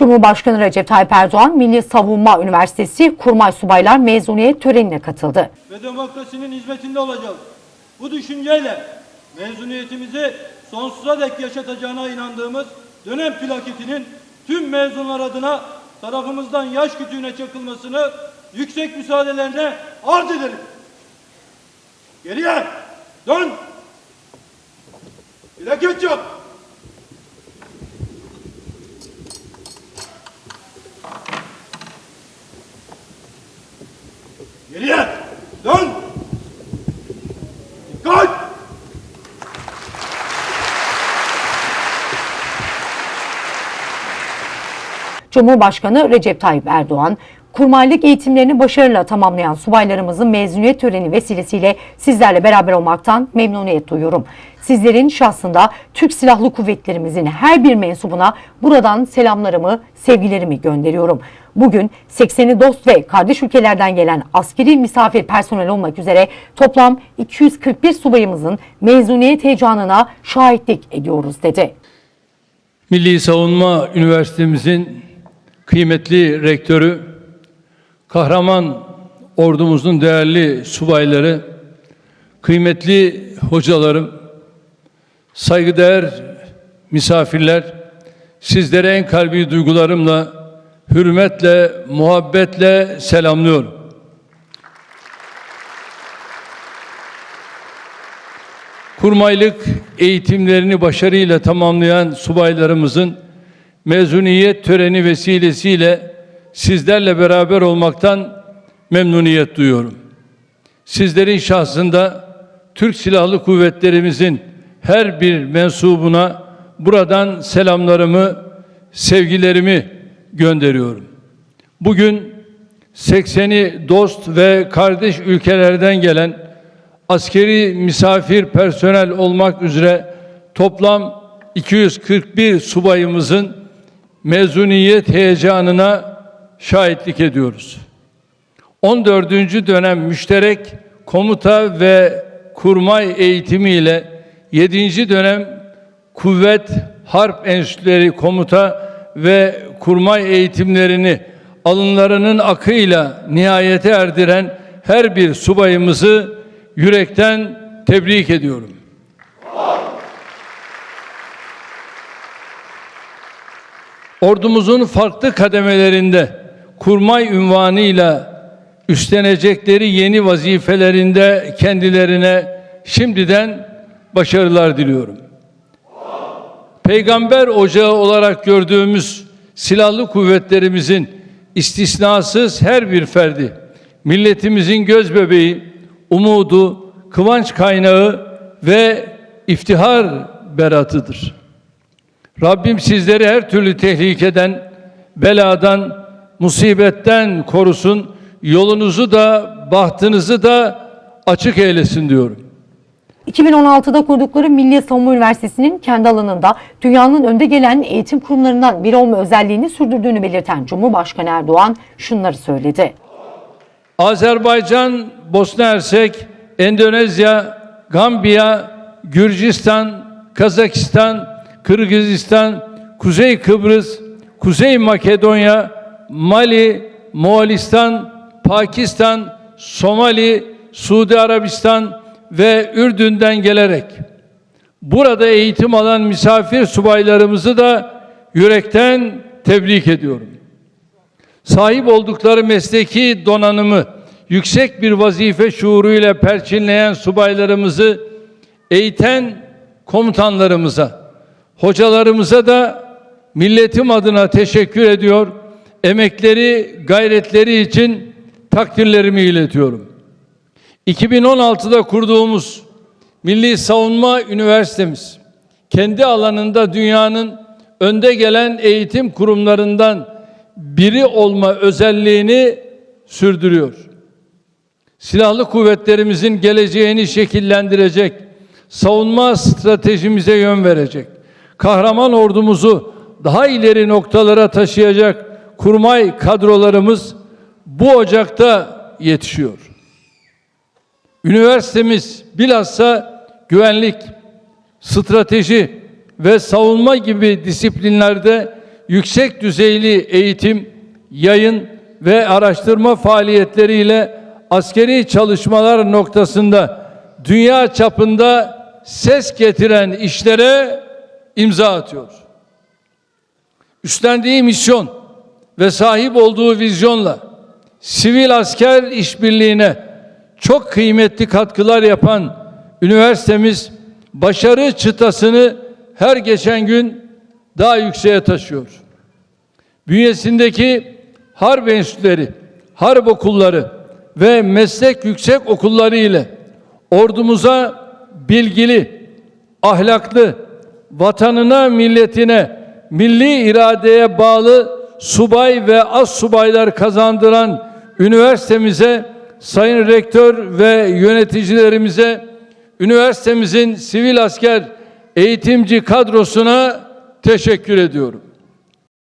Cumhurbaşkanı Recep Tayyip Erdoğan Milli Savunma Üniversitesi Kurmay Subaylar mezuniyet törenine katıldı. ve demokrasinin hizmetinde olacağız. Bu düşünceyle mezuniyetimizi sonsuza dek yaşatacağına inandığımız dönem plaketinin tüm mezunlar adına tarafımızdan yaş kütüğüne çakılmasını yüksek müsaadelerine arz ederim. Geriye dön. Plaket yap. Cumhurbaşkanı Recep Tayyip Erdoğan, kurmaylık eğitimlerini başarıyla tamamlayan subaylarımızın mezuniyet töreni vesilesiyle sizlerle beraber olmaktan memnuniyet duyuyorum. Sizlerin şahsında Türk Silahlı Kuvvetlerimizin her bir mensubuna buradan selamlarımı, sevgilerimi gönderiyorum. Bugün 80'i dost ve kardeş ülkelerden gelen askeri misafir personel olmak üzere toplam 241 subayımızın mezuniyet heyecanına şahitlik ediyoruz dedi. Milli Savunma Üniversitemizin kıymetli rektörü, kahraman ordumuzun değerli subayları, kıymetli hocalarım, saygıdeğer misafirler, sizlere en kalbi duygularımla, hürmetle, muhabbetle selamlıyorum. Kurmaylık eğitimlerini başarıyla tamamlayan subaylarımızın mezuniyet töreni vesilesiyle sizlerle beraber olmaktan memnuniyet duyuyorum. Sizlerin şahsında Türk Silahlı Kuvvetlerimizin her bir mensubuna buradan selamlarımı, sevgilerimi gönderiyorum. Bugün 80'i dost ve kardeş ülkelerden gelen askeri misafir personel olmak üzere toplam 241 subayımızın mezuniyet heyecanına şahitlik ediyoruz. 14. dönem müşterek komuta ve kurmay eğitimi ile 7. dönem kuvvet harp enstitüleri komuta ve kurmay eğitimlerini alınlarının akıyla nihayete erdiren her bir subayımızı yürekten tebrik ediyorum. Ordumuzun farklı kademelerinde kurmay ünvanıyla üstlenecekleri yeni vazifelerinde kendilerine şimdiden başarılar diliyorum. Peygamber ocağı olarak gördüğümüz silahlı kuvvetlerimizin istisnasız her bir ferdi milletimizin göz bebeği, umudu, kıvanç kaynağı ve iftihar beratıdır. Rabbim sizleri her türlü tehlikeden, beladan, musibetten korusun. Yolunuzu da, bahtınızı da açık eylesin diyorum. 2016'da kurdukları Milli Savunma Üniversitesi'nin kendi alanında dünyanın önde gelen eğitim kurumlarından biri olma özelliğini sürdürdüğünü belirten Cumhurbaşkanı Erdoğan şunları söyledi. Azerbaycan, Bosna Hersek, Endonezya, Gambiya, Gürcistan, Kazakistan, Kırgızistan, Kuzey Kıbrıs, Kuzey Makedonya, Mali, Moğolistan, Pakistan, Somali, Suudi Arabistan ve Ürdün'den gelerek burada eğitim alan misafir subaylarımızı da yürekten tebrik ediyorum. Sahip oldukları mesleki donanımı yüksek bir vazife şuuruyla perçinleyen subaylarımızı eğiten komutanlarımıza, hocalarımıza da milletim adına teşekkür ediyor. Emekleri, gayretleri için takdirlerimi iletiyorum. 2016'da kurduğumuz Milli Savunma Üniversitemiz kendi alanında dünyanın önde gelen eğitim kurumlarından biri olma özelliğini sürdürüyor. Silahlı kuvvetlerimizin geleceğini şekillendirecek, savunma stratejimize yön verecek, kahraman ordumuzu daha ileri noktalara taşıyacak kurmay kadrolarımız bu ocakta yetişiyor. Üniversitemiz bilhassa güvenlik, strateji ve savunma gibi disiplinlerde yüksek düzeyli eğitim, yayın ve araştırma faaliyetleriyle askeri çalışmalar noktasında dünya çapında ses getiren işlere imza atıyor. Üstlendiği misyon ve sahip olduğu vizyonla sivil asker işbirliğine çok kıymetli katkılar yapan üniversitemiz başarı çıtasını her geçen gün daha yükseğe taşıyor. Bünyesindeki harp enstitüleri, harp okulları ve meslek yüksek okulları ile ordumuza bilgili, ahlaklı, vatanına, milletine, milli iradeye bağlı subay ve az subaylar kazandıran üniversitemize, sayın rektör ve yöneticilerimize, üniversitemizin sivil asker eğitimci kadrosuna teşekkür ediyorum.